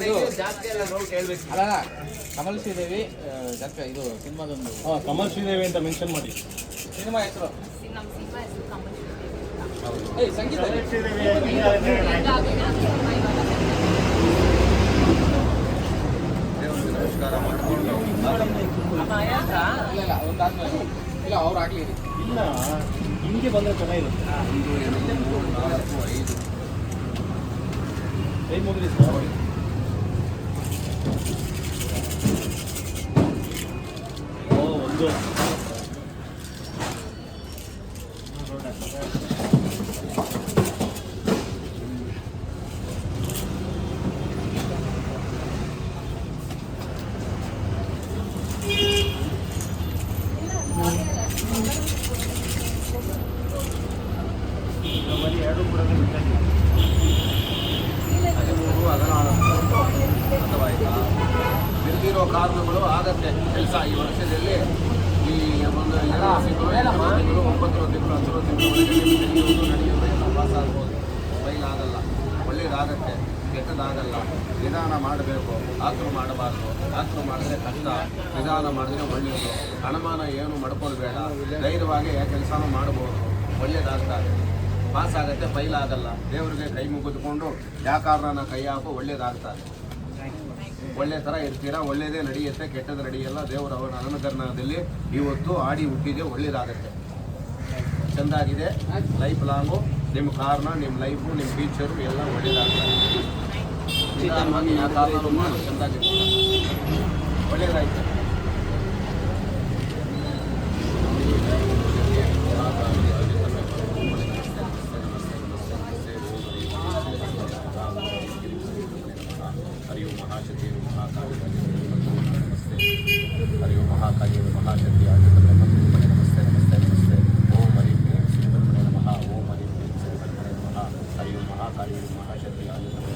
ಅಲ್ಲ ಅಲ್ಲ, ಕಮಲ್ ಶ್ರೀದೇವಿ ಜಾತ್ರೆ ಇದು ಸಿನಿಮಾದೊಂದು ಹಾಂ ಕಮಲ್ ಶ್ರೀದೇವಿ ಅಂತ ಮೆನ್ಷನ್ ಮಾಡಿ ಸಿನಿಮಾ ಹೆಸರು ಏಯ್ ಸಂಗೀತ ನಮಸ್ಕಾರ ಮಾಡ್ಕೊಂಡು ಇಲ್ಲ ಇಲ್ಲ ಒಂದಾದ್ಮೇಲೆ ಇಲ್ಲ ಅವ್ರು ಆಗ್ಲಿ. ಇಲ್ಲ ಹಿಂಗೆ ಬಂದರೆ ಚೆನ್ನಾಗಿರುತ್ತೆ ಒಂದು ಎರಡು ಮೂರು ನಾಲ್ಕು ಐದು ಕೈ ಮುಗಿಲಿ ಸರ್ ಹದಿಮೂರು ಹದಿನಾಲ್ಕು ಅರ್ಥವಾಯ್ತಾ ಬಿರಿದಿರೋ ಕಾರಣಗಳು ಆಗತ್ತೆ ಕೆಲಸ ಈ ವರ್ಷದಲ್ಲಿ ಈ ಒಂದು ತಿಂಗಳು ಒಂಬತ್ತು ತಿಂಗಳು ಹತ್ತು ತಿಂಗಳು ನಡೆಯೋದು ಪಾಸ್ ಆಗ್ಬೋದು ಫೈಲ್ ಆಗಲ್ಲ. ಒಳ್ಳೇದಾಗತ್ತೆ ಕೆಟ್ಟದಾಗಲ್ಲ ನಿಧಾನ ಮಾಡಬೇಕು ಆಕ್ರು ಮಾಡಬಾರ್ದು ಆಕ್ರು ಮಾಡಿದ್ರೆ ಕಷ್ಟ ನಿಧಾನ ಮಾಡಿದ್ರೆ ಒಳ್ಳೆಯದು ಅನುಮಾನ ಏನು ಮಾಡ್ಕೊಳ್ಬೇಡ ಧೈರ್ಯವಾಗಿ ಕೆಲಸನೂ ಮಾಡ್ಬೋದು ಒಳ್ಳೇದಾಗ್ತದೆ ಪಾಸ್ ಆಗತ್ತೆ ಫೈಲ್ ಆಗಲ್ಲ ದೇವರಿಗೆ ಕೈ ಮುಗಿದುಕೊಂಡು ಯಾಕಾರನ ಕೈ ಹಾಕು, ಒಳ್ಳೇದಾಗ್ತದೆ. ಒಳ್ಳೆ ಥರ ಇರ್ತೀರಾ ಒಳ್ಳೇದೇ ನಡೆಯುತ್ತೆ ಕೆಟ್ಟದ್ದು ನಡೆಯಲ್ಲ ದೇವರ ಅವನ ಅನುಕರಣದಲ್ಲಿ ಇವತ್ತು ಆಡಿ ಹುಟ್ಟಿದೆ ಒಳ್ಳೇದಾಗತ್ತೆ. ಚೆಂದಾಗಿದೆ ಲೈಫ್ ಲಾಂಗು ನಿಮ್ಮ ಕಾರ್ನ ನಿಮ್ಮ ಲೈಫು ನಿಮ್ಮ ಫ್ಯೂಚರು ಎಲ್ಲ ಒಳ್ಳೇದಾಗುತ್ತೆ. ಚೆಂದಾಗಿರ್ತೀರ ಒಳ್ಳೇದಾಯ್ತು. हरि ओम महाशक्ति महाकाली नमस्ते हरि ओम महाकाली महाशक्ति नमस्ते नमस्ते नमस्ते ओम हरि श्रीमन्मणे नमः, ओम हरि श्रीमन्मणे नमः हरि ओम महाकाली महाशक्ति